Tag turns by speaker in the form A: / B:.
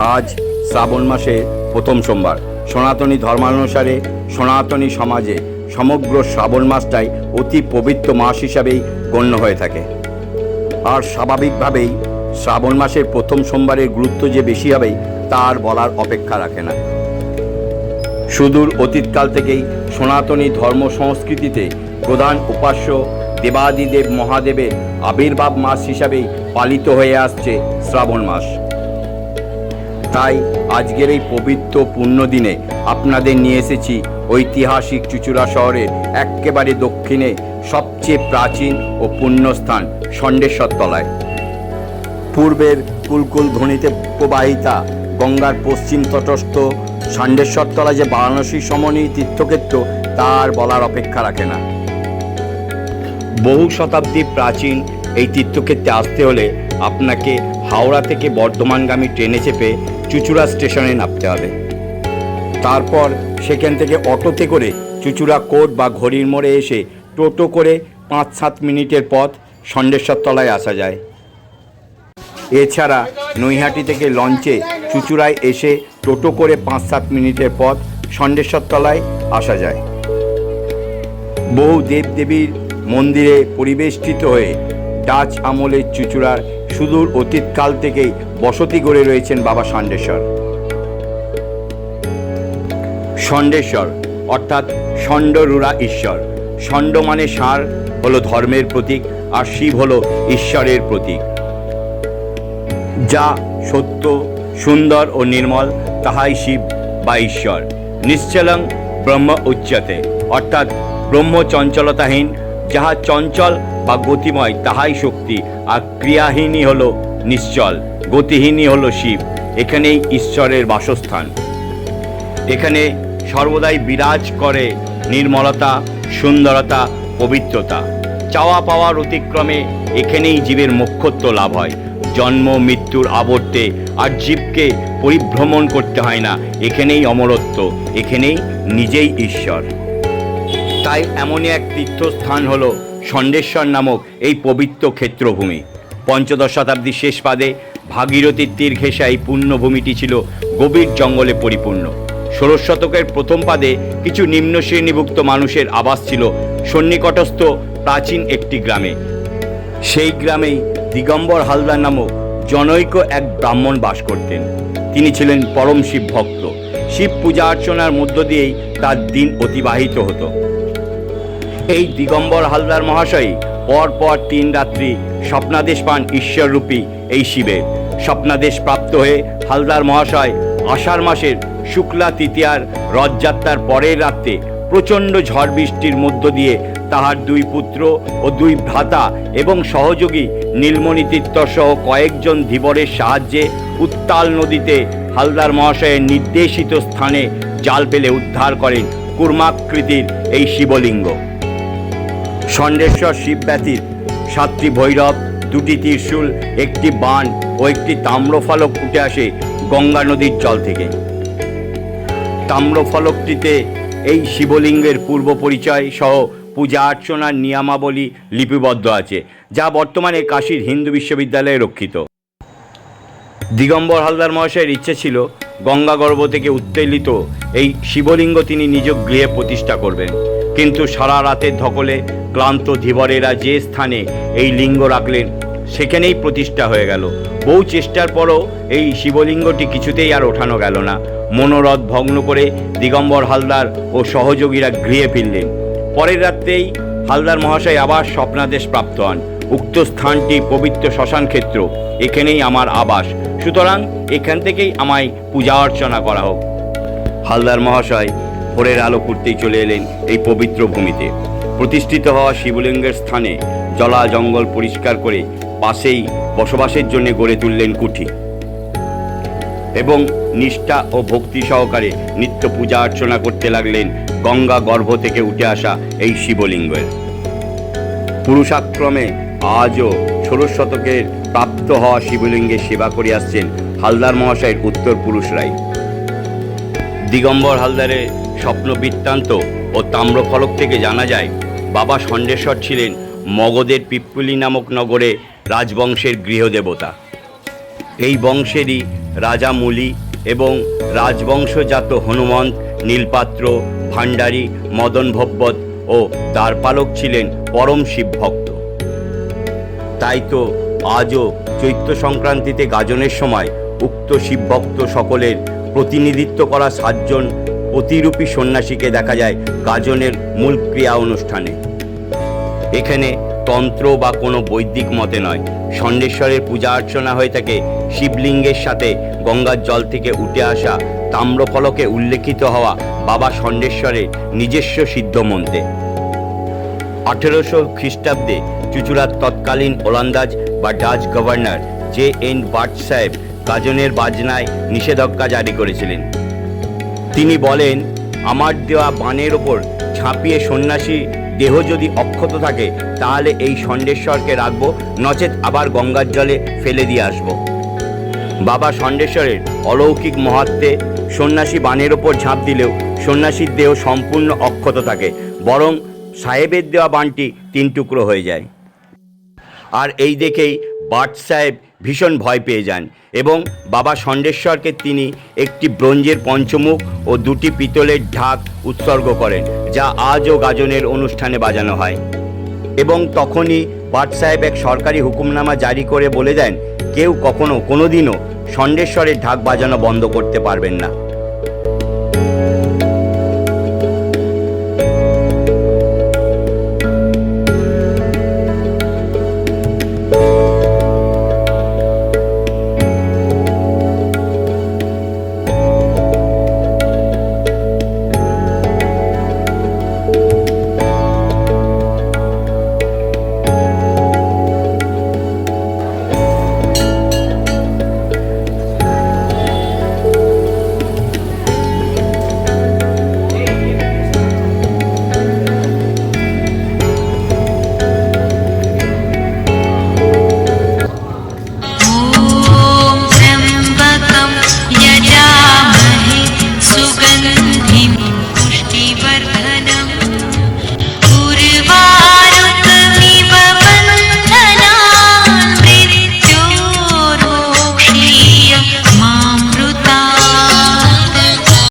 A: আজ শ্রাবণ মাসে প্রথম সোমবার। সনাতনী ধর্মানুসারে সনাতনী সমাজে সমগ্র শ্রাবণ মাসটাই অতি পবিত্র মাস হিসাবেই গণ্য হয়ে থাকে। আর স্বাভাবিকভাবেই শ্রাবণ মাসের প্রথম সোমবারের গুরুত্ব যে বেশি হবে তার বলার অপেক্ষা রাখে না। সুদূর অতীতকাল থেকেই সনাতনী ধর্ম সংস্কৃতিতে প্রধান উপাস্য দেবাদিদেব মহাদেবের আবির্ভাব মাস হিসাবেই পালিত হয়ে আসছে শ্রাবণ মাস। তাই আজকের এই পবিত্র পুণ্য দিনে আপনাদের নিয়ে এসেছি ঐতিহাসিক চুচুড়া শহরের একেবারে দক্ষিণে সবচেয়ে প্রাচীন ও পুণ্যস্থান ষণ্ডেশ্বর তলায় পূর্বের কুলকুল ধ্বনিতে প্রবাহিতা গঙ্গার পশ্চিম তটস্থ ষাণ্ডেশ্বর তলা যে বারাণসী সমনীয় তীর্থক্ষেত্র, তার বলার অপেক্ষা রাখে না। বহু শতাব্দী প্রাচীন এই তীর্থক্ষেত্রে আসতে হলে আপনাকে হাওড়া থেকে বর্ধমানগামী ট্রেনে চেপে চুচুড়া স্টেশনে নামতে হবে। তারপর সেখান থেকে অটোতে করে চুচুড়া কোর্ট বা ঘড়ির মোড়ে এসে টোটো করে পাঁচ সাত মিনিটের পথ ষণ্ডেশ্বর তলায় আসা যায়। এছাড়া নৈহাটি থেকে লঞ্চে চুচুড়ায় এসে টোটো করে পাঁচ সাত মিনিটের পথ ষণ্ডেশ্বর তলায় আসা যায়। বহু দেবদেবীর মন্দিরে পরিবেষ্টিত হয়ে ডাচ আমলের চুচুড়ার সুদূর অতীতকাল থেকেই বসতি গড়ে রয়েছেন বাবা ষণ্ডেশ্বর ষণ্ডেশ্বর অর্থাৎ ষণ্ডরুরা ঈশ্বর। ষণ্ড মানে ষাঁড় হলো ধর্মের প্রতীক, আর শিব হলো ঈশ্বরের প্রতীক। যা সত্য, সুন্দর ও নির্মল, তাহাই শিব বা ঈশ্বর। নিশ্চলং ব্রহ্ম উচ্চতে, অর্থাৎ ব্রহ্ম চঞ্চলতাহীন, যাহা চঞ্চল বা গতিময়, তাহাই শক্তি, আর ক্রিয়াহীনই হল নিশ্চল। গতিহীনই হল শিব। এখানেই ঈশ্বরের বাসস্থান। এখানে সর্বদাই বিরাজ করে নির্মলতা, সুন্দরতা, পবিত্রতা। চাওয়া পাওয়ার অতিক্রমে এখানেই জীবের মোক্ষত্ব লাভ হয়। জন্ম, মৃত্যুর আবর্তে আর জীবকে পরিভ্রমণ করতে হয় না। এখানেই অমরত্ব, এখানেই নিজেই ঈশ্বর। তাই এমনই এক তীর্থস্থান হল ষণ্ডেশ্বর নামক এই পবিত্র ক্ষেত্রভূমি। পঞ্চদশ শতাব্দীর শেষ পাদে ভাগীরথীর তীর ঘেঁষা এই পুণ্যভূমিটি ছিল গভীর জঙ্গলে পরিপূর্ণ। ষোড়শ শতকের প্রথম পাদে কিছু নিম্ন শ্রেণীভুক্ত মানুষের আবাস ছিল সন্নিকটস্থ প্রাচীন একটি গ্রামে। সেই গ্রামেই দিগম্বর হালদার নামক জনৈক এক ব্রাহ্মণ বাস করতেন। তিনি ছিলেন পরম শিব ভক্ত। শিব পূজা অর্চনার মধ্য দিয়েই তার দিন অতিবাহিত হতো। এই দিগম্বর হালদার মহাশয় পর পর তিন রাত্রি স্বপ্নাদেশ পান ঈশ্বররূপী এই শিবের। স্বপ্নাদেশ প্রাপ্ত হয়ে হালদার মহাশয় আষাঢ় মাসের শুক্লা তৃতীয়ার রথযাত্রার পরের রাত্রে প্রচণ্ড ঝড় বৃষ্টির মধ্য দিয়ে তাহার দুই পুত্র ও দুই ভ্রাতা এবং সহযোগী নীলমণি সহ কয়েকজন ধীবরের সাহায্যে উত্তাল নদীতে হালদার মহাশয়ের নির্দেশিত স্থানে জাল ফেলে উদ্ধার করেন কুর্মাকৃতির এই শিবলিঙ্গ। ষণ্ডেশ্বর শিব ব্যতীত সাতটি ভৈরব দুটি ত্রিশূল, একটি বান ও একটি তাম্রফলক উঠে আসে গঙ্গা নদীর জল থেকে। তাম্রফলকটিতে এই শিবলিঙ্গের পূর্ব পরিচয় সহ পূজা অর্চনার নিয়মাবলী লিপিবদ্ধ আছে, যা বর্তমানে কাশীর হিন্দু বিশ্ববিদ্যালয়ে রক্ষিত। দিগম্বর হালদার মহাশয়ের ইচ্ছে ছিল গঙ্গা গর্ভ থেকে উত্তেলিত এই শিবলিঙ্গ তিনি নিজ গৃহে প্রতিষ্ঠা করবেন। কিন্তু সারা রাতের ধকলে ক্লান্ত ধীবরেরা যে স্থানে এই লিঙ্গ রাখলেন, সেখানেই প্রতিষ্ঠা হয়ে গেল। বহু চেষ্টার পরও এই শিবলিঙ্গটি কিছুতেই আর ওঠানো গেল না। মনোরথ ভগ্ন করে দিগম্বর হালদার ও সহযোগীরা গৃহে ফিরলেন। পরের রাত্রেই হালদার মহাশয় আবার স্বপ্নাদেশ প্রাপ্ত হন। উক্ত স্থানটি পবিত্র শ্মশান ক্ষেত্র, এখানেই আমার আবাস। সুতরাং এখান থেকেই আমায় পূজা অর্চনা করা হোক। হালদার মহাশয় ভোরের আলো করতেই চলে এলেন এই পবিত্র ভূমিতে। প্রতিষ্ঠিত হওয়া শিবলিঙ্গের স্থানে জলা জঙ্গল পরিষ্কার করে পাশেই বসবাসের জন্য গড়ে তুললেন কুঠি। এবং নিষ্ঠা ও ভক্তি সহকারে নিত্য পূজা অর্চনা করতে লাগলেন গঙ্গা গর্ভ থেকে উঠে আসা এই শিবলিঙ্গের। পুরুষাক্রমে আজও ষোড়শ শতকের প্রাপ্ত হওয়া শিবলিঙ্গের সেবা করে আসছেন হালদার মহাশয়ের উত্তর পুরুষরাই। দিগম্বর হালদারের স্বপ্ন বৃত্তান্ত ও তাম্রফলক থেকে জানা যায়, বাবা ষণ্ডেশ্বর ছিলেন মগধের পিপ্পুলি নামক নগরে রাজবংশের গৃহদেবতা। এই বংশেরই রাজামুলি এবং রাজবংশজাত হনুমন্ত, নীলপাত্র, ভাণ্ডারী, মদন ভব্বত ও দ্বারপালক ছিলেন পরম শিবভক্ত তাই তো আজও চৈত্র সংক্রান্তিতে গাজনের সময় উক্ত শিবভক্ত সকলের প্রতিনিধিত্ব করা সাতজন প্রতিরূপী সন্ন্যাসীকে দেখা যায় গাজনের মূল ক্রিয়া অনুষ্ঠানে। এখানে তন্ত্র বা কোনো বৈদিক মতে নয়। ষণ্ডেশ্বরের পূজা অর্চনা হয়ে থাকে শিবলিঙ্গের সাথে গঙ্গার জল থেকে উঠে আসা তাম্রফলকে উল্লেখিত হওয়া বাবা ষণ্ডেশ্বরের নিজস্ব সিদ্ধ মন্ত্রে আঠেরোশো খ্রিস্টাব্দে চুচুড়ার তৎকালীন ওলন্দাজ বা ডাচ গভর্নর জে এন বাট সাহেব গাজনের বাজনায় নিষেধাজ্ঞা জারি করেছিলেন। তিনি বলেন, আমার দেওয়া বানের ওপর ঝাঁপিয়ে সন্ন্যাসী দেহ যদি অক্ষত থাকে, তাহলে এই ষণ্ডেশ্বরকে রাখব, নচেত আবার গঙ্গার জলে ফেলে দিয়ে আসব। বাবা ষণ্ডেশ্বরের অলৌকিক মহাত্মে সন্ন্যাসী বানের ওপর ঝাঁপ দিলেও সন্ন্যাসীর দেহ সম্পূর্ণ অক্ষত থাকে, বরং সাহেবের দেওয়া বানটি তিন টুকরো হয়ে যায়। আর এই দেখেই বাট সাহেব ভীষণ ভয় পেয়ে যান এবং বাবা ষণ্ডেশ্বরকে তিনি একটি ব্রোঞ্জের পঞ্চমুখ ও দুটি পিতলের ঢাক উৎসর্গ করেন, যা আজও গাজনের অনুষ্ঠানে বাজানো হয়। এবং তখনই পাট সাহেব এক সরকারি হুকুমনামা জারি করে বলে দেন, কেউ কখনো কোনোদিনও ষণ্ডেশ্বরের ঢাক বাজানো বন্ধ করতে পারবেন না।